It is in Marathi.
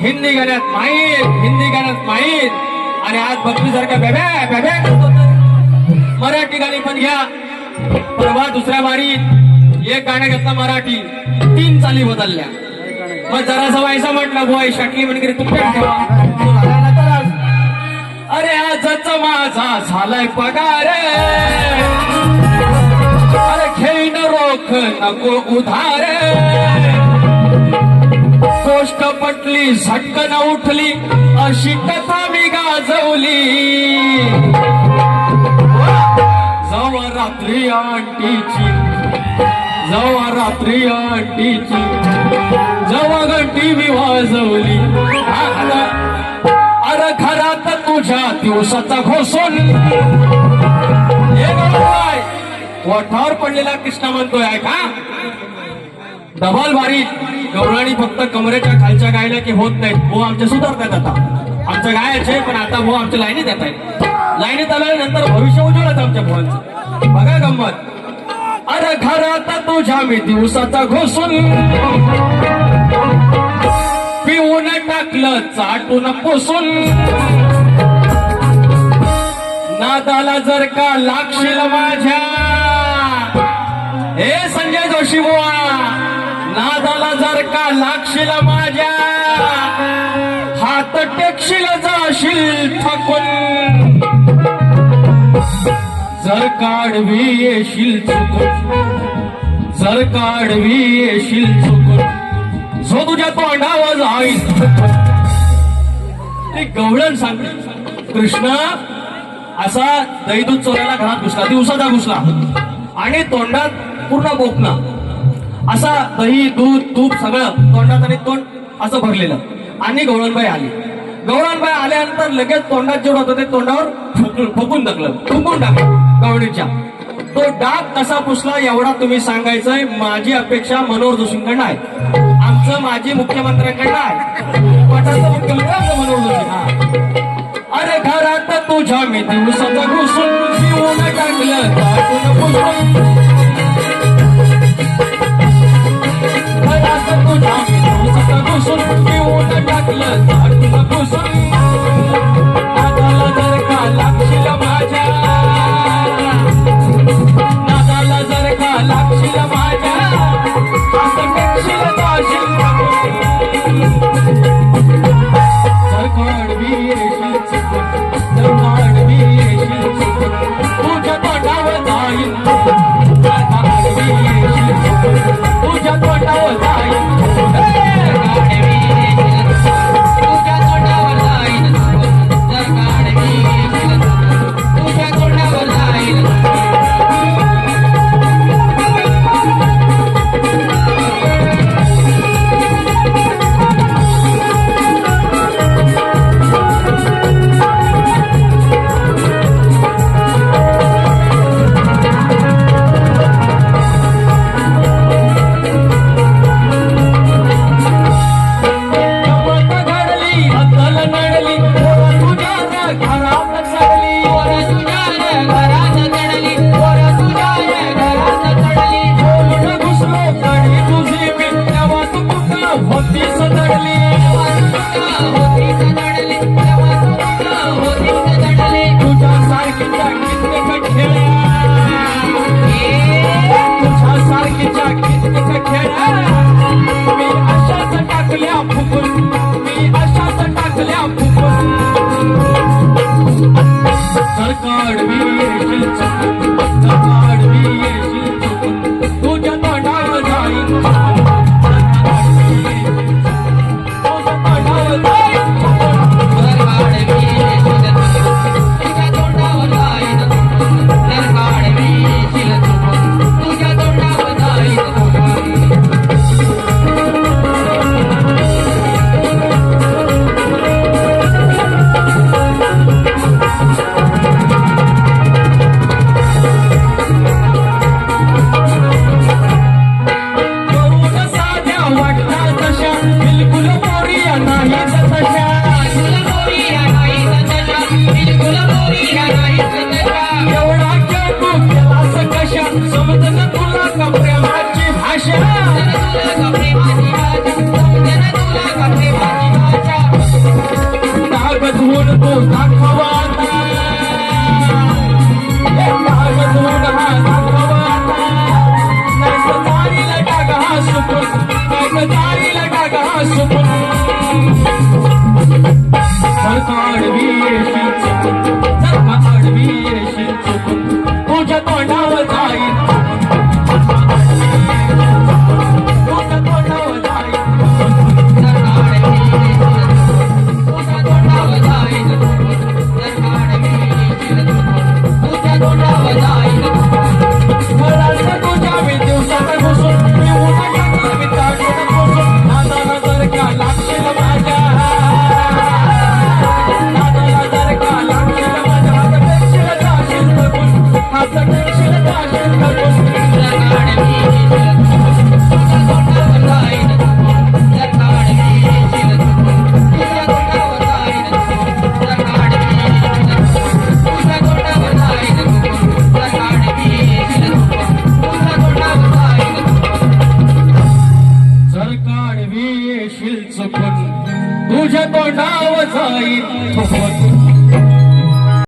हिंदी गाण्यात माहीर हिंदी गाण्यात माहीर आणि आज बघण्यासारखा बेब्या बेब्या करतो मराठी गाणी पण घ्या. परवा दुसऱ्या वारीत. एक गाणं घेतलं मराठी. तीन चाली बदलल्या. मग जरासा व्हायचा म्हटलं बोय शाटली म्हणजे तुमच्या ठेवा. अरे आजच माझा झालाय पगार. अरे खेळण रोख नको उधार. पटली झटकन उठली अशी कथा मी गाजवली. जवा रात्री आंटीची जवा रात्री आंटीची जवा घंटी मी वाजवली. अरे खरा घरात तुझ्या दिवसाचा घोसून हे पडलेला कृष्णा म्हणतोय का डबल भारी गवळणी फक्त कमरेच्या खालच्या गायला की होत नाहीत. भाऊ आमच्या सुधारतात आता. आमच्या गायाचे पण आता भाऊ आमच्या लाईनीत येत आहेत. लाईनीत आल्यानंतर भविष्य उज्ज्वलच आमच्या भावांचं बघा गंमत. अरे घरात तुझ्या मी दिवसाचा घोसून पिऊन टाकलं चाटून पुसून. नादाला जर का लागशील माझ्या. हे संजय जोशी बुवा. नादाला जर का लागशील माझ्या हात टेकशील जाशील थकून. जर काढवी येशील चुकून जर काढवी येशील चुकून जो तुझ्या तोंडावर जाईल. ते गवळण सांगते. कृष्ण असा दही दूध चोरायला घरात घुसला दिवसाचा घुसला. आणि तोंडात पूर्ण बोकना. असा दही दूध तूप सगळं तोंडात आणि तोंड असं भरलेलं. आणि गवळणबाई आली. गवळणबाई आल्यानंतर लगेच तोंडात जेवढं होतं ते तोंडावर फुकून टाकलं. फुकून टाकलं. गवळीच्या तो डाग कसा पुसला एवढा तुम्ही सांगायचंय. माझी अपेक्षा मनोहर जोशींकडनं आहे. आमचं माजी मुख्यमंत्र्यांकडनं आहे. पटाचं मुख्यमंत्री आमचं मनोहर जोशी. हा. अरे घरात तुझ्या मी दिवसाचा घुसून टाकलं. मी दिवसाचा घुसून पिऊन टाकलं ताटून